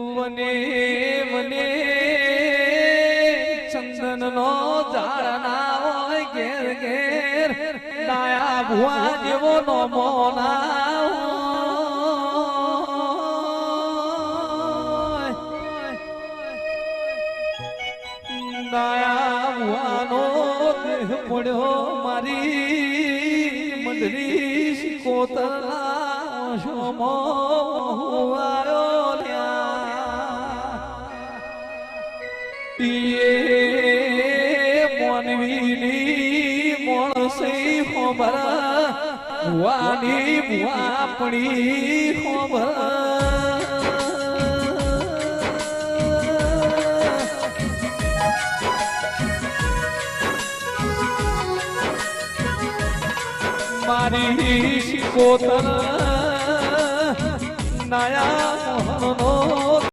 વને મને ચંદન નો ઝાડના હોય ઘેર ઘેર. ડાયા ભુવા જેવો નો મોના ડાયા ભુવાનો દેહ પડ્યો મારી મંડળી શિકોતરા શોમો. ટીએ મોનવીની મોણસી ખોબર ભુવાની ભુવા પડી ખોબર. મારી શિકોતર નાયા મોહનનો